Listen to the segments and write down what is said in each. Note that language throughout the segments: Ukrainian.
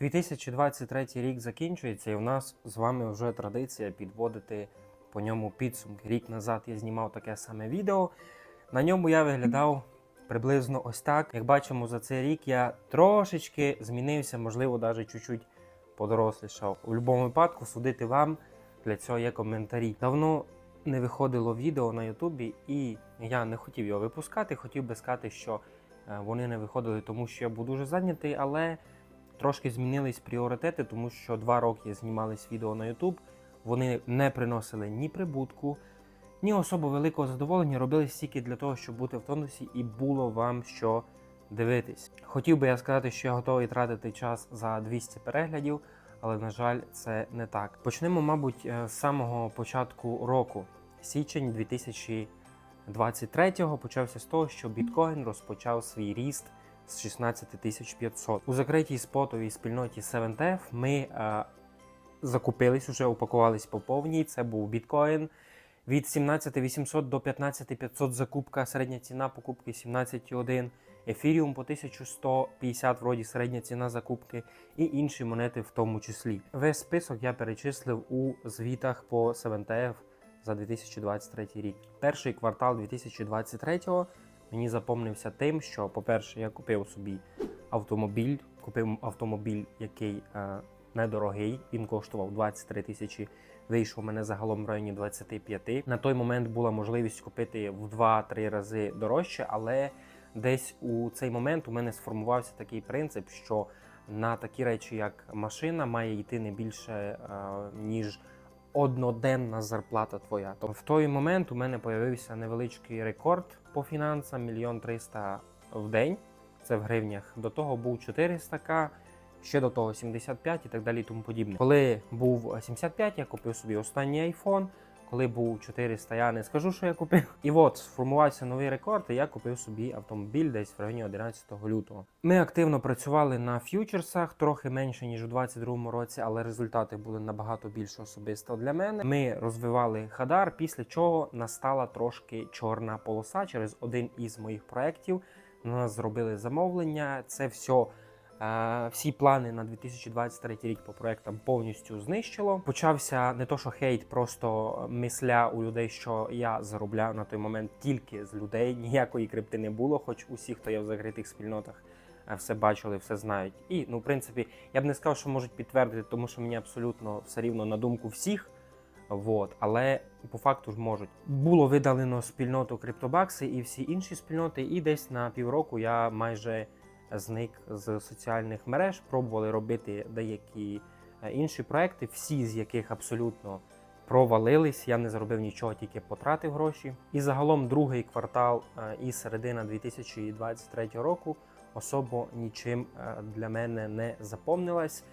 2023 рік закінчується, і у нас з вами вже традиція підводити по ньому підсумки. Рік назад я знімав таке саме відео. На ньому я виглядав приблизно ось так. Як бачимо, за цей рік я трошечки змінився, можливо, навіть чуть-чуть подорослішав. У будь-якому випадку судити вам для цього є коментарі. Давно не виходило відео на Ютубі, і я не хотів його випускати. Хотів би сказати, що е, вони не виходили, тому що я був дуже зайнятий, але трошки змінились пріоритети, тому що два роки знімались відео на YouTube. Вони не приносили ні прибутку, ні особо великого задоволення. Робились тільки для того, щоб бути в тонусі і було вам що дивитись. Хотів би я сказати, що я готовий тратити час за 200 переглядів, але на жаль, це не так. Почнемо, мабуть, е, з самого початку року, січень 2023-го почався з того, що біткоін розпочав свій ріст з 16 500. У закритій спотовій спільноті 7TF ми е, закупились, вже упакувались по повній. Це був біткоін. Від 17 800 до 15 500 закупка, середня ціна покупки 17,1. Ефіріум по 1150, вроді середня ціна закупки, і інші монети в тому числі. Весь список я перечислив у звітах по 7TF за 2023 рік. Перший квартал 2023 мені запомнився тим, що, по-перше, я купив собі автомобіль, купив автомобіль, який е, недорогий. Він коштував 23 тисячі. Вийшов у мене загалом в районі 25. На той момент була можливість купити в 2-3 рази дорожче, але десь у цей момент у мене сформувався такий принцип, що на такі речі, як машина, має йти не більше е, ніж одноденна зарплата твоя. То в той момент у мене появився невеличкий рекорд по фінансам мільйон триста в день. Це в гривнях. До того був 400к, ще до того 75 і так далі. Тому подібне. Коли був 75, я купив собі останній iPhone. Коли був 400, я не скажу, що я купив. І от сформувався новий рекорд, і я купив собі автомобіль десь в районі 11 лютого. Ми активно працювали на ф'ючерсах, трохи менше ніж у 2022 році, але результати були набагато більше особисто для мене. Ми розвивали хадар, після чого настала трошки чорна полоса через один із моїх проєктів. На нас зробили замовлення. Це все. Всі плани на 2023 рік по проектам повністю знищило. Почався не то, що хейт, просто мисля у людей, що я заробляю на той момент тільки з людей. Ніякої крипти не було, хоч усі, хто є в закритих спільнотах, е, все бачили, все знають. І ну, в принципі, я б не сказав, що можуть підтвердити, тому що мені абсолютно все рівно на думку всіх. Вот, але по факту ж можуть. Було видалено спільноту криптобакси і всі інші спільноти, і десь на півроку я майже зник з соціальних мереж. Пробували робити деякі е, інші проекти, всі з яких абсолютно провалились. Я не зробив нічого, тільки потратив гроші. І загалом другий квартал е, і середина 2023 року особо нічим е, для мене не заповнилась.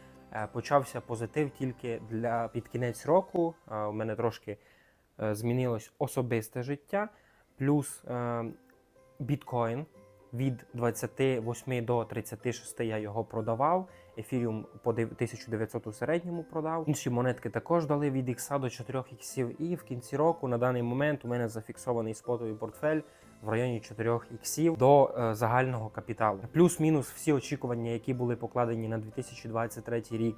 Почався позитив тільки для під кінець року. У мене трошки змінилось особисте життя, плюс біткоін від 28 до 36 я його продавав. Ефіріум по 1900 у середньому продав. Інші монетки також дали від ікса до 4 іксів. І в кінці року на даний момент у мене зафіксований спотовий портфель в районі 4 іксів до е, загального капіталу. Плюс-мінус всі очікування, які були покладені на 2023 рік.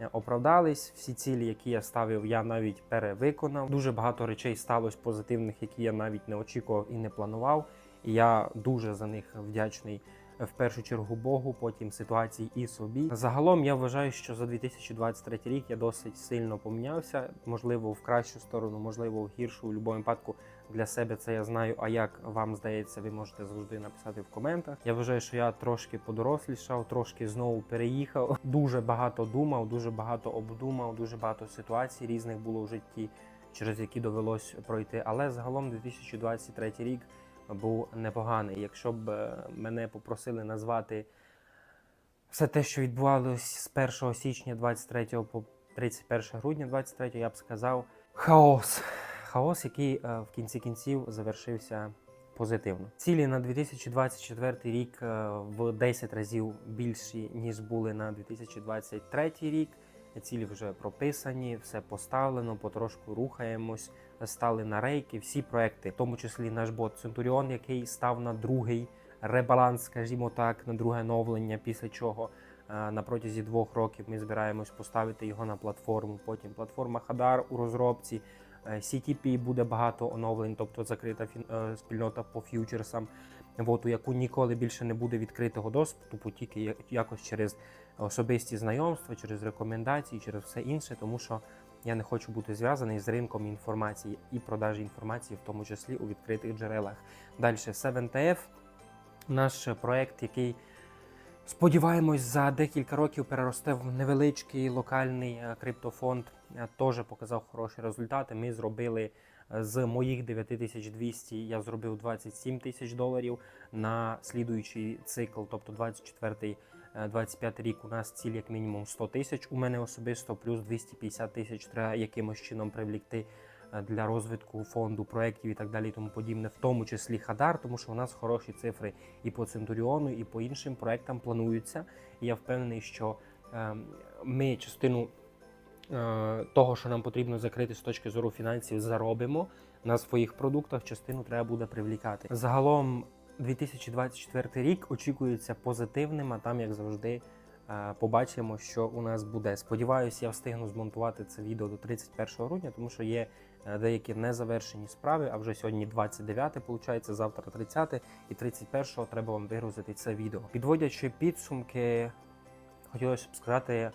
е, Оправдались всі цілі, які я ставив, я навіть перевиконав. Дуже багато речей сталося позитивних, які я навіть не очікував і не планував. Я дуже за них вдячний е, в першу чергу Богу, потім ситуації і собі. Загалом я вважаю, що за 2023 рік я досить сильно помінявся. Можливо, в кращу сторону, можливо, в гіршу. У будь-якому випадку для себе це я знаю. А як вам здається, ви можете завжди написати в коментах. Я вважаю, що я трошки подорослішав, трошки знову переїхав. Дуже багато думав, дуже багато обдумав, дуже багато ситуацій різних було в житті, через які довелось пройти. Але загалом 2023 рік був непоганий. Якщо б е, мене попросили назвати все те, що відбувалось з 1 січня 23 по 31 грудня 23, я б сказав хаос. Хаос, який е, в кінці кінців завершився позитивно. Цілі на 2024 рік е, в 10 разів більші, ніж були на 2023 рік. Цілі вже прописані, все поставлено, потрошку рухаємось, стали на рейки. Всі проекти, в тому числі наш бот Центуріон, який став на другий ребаланс, скажімо так, на друге оновлення, після чого Е, На протязі двох років ми збираємось поставити його на платформу. Потім платформа Hadar у розробці. Е, CTP буде багато оновлень, тобто закрита фін- е, спільнота по ф'ючерсам, от, у яку ніколи більше не буде відкритого доступу, тільки якось через особисті знайомства, через рекомендації, через все інше, тому що я не хочу бути зв'язаний з ринком інформації і продажі інформації, в тому числі у відкритих джерелах. Далі 7TF, наш проект, який сподіваємось за декілька років переросте в невеличкий локальний е, криптофонд. Е, Теж показав хороші результати. Ми зробили з моїх 9200, я зробив 27 тисяч доларів на слідуючий цикл, тобто 24 25 рік у нас ціль як мінімум 100 тисяч. У мене особисто плюс 250 тисяч треба якимось чином привлікти е, для розвитку фонду, проєктів і так далі, і тому подібне, в тому числі Хадар, тому що у нас хороші цифри і по Центуріону, і по іншим проектам плануються. І я впевнений, що е, ми частину е, того, що нам потрібно закрити з точки зору фінансів, заробимо на своїх продуктах. Частину треба буде привлікати. Загалом 2024 рік очікується позитивним, а там, як завжди, е, побачимо, що у нас буде. Сподіваюся, я встигну змонтувати це відео до 31 грудня, тому що є е, деякі незавершені справи. А вже сьогодні 29, виходить, завтра 30 і 31 треба вам вигрузити це відео. Підводячи підсумки, хотілося б сказати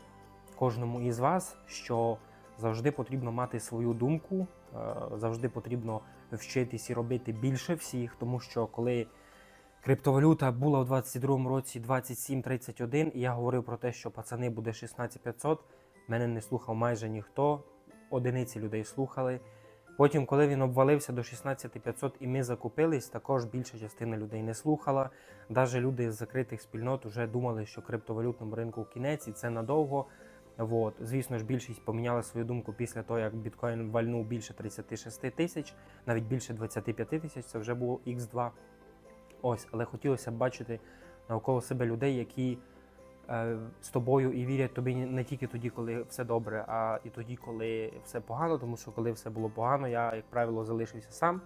кожному із вас, що завжди потрібно мати свою думку, е, завжди потрібно вчитись і робити більше всіх, тому що коли криптовалюта була у 22-му році 27-31, і я говорив про те, що пацани буде 16500, мене не слухав майже ніхто, одиниці людей слухали. Потім, коли він обвалився до 16500 і ми закупились, також більша частина людей не слухала. Навіть люди з закритих спільнот вже думали, що криптовалютному ринку кінець і це надовго. Вот. Звісно ж, більшість поміняла свою думку після того, як біткоін вальнув більше 36 тисяч, навіть більше 25 тисяч, це вже було X2. Ось, але хотілося б бачити навколо себе людей, які е, з тобою і вірять тобі не тільки тоді, коли все добре, а і тоді, коли все погано, тому що коли все було погано, я, як правило, залишився сам.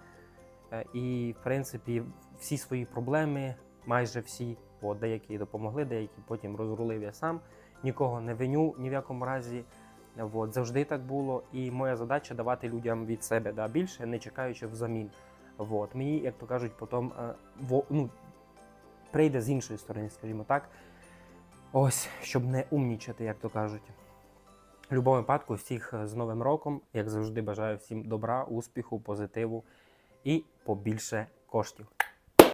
Е, і, в принципі, всі свої проблеми, майже всі, от, деякі допомогли, деякі потім розрулив я сам. Нікого не виню ні в якому разі. От, завжди так було. І моя задача давати людям від себе да, більше, не чекаючи взамін. От. Мені, як то кажуть, потім е, ну, прийде з іншої сторони, скажімо так. Ось, щоб не умнічати, як то кажуть. В будь-якому випадку, всіх з Новим роком, як завжди, бажаю всім добра, успіху, позитиву і побільше коштів.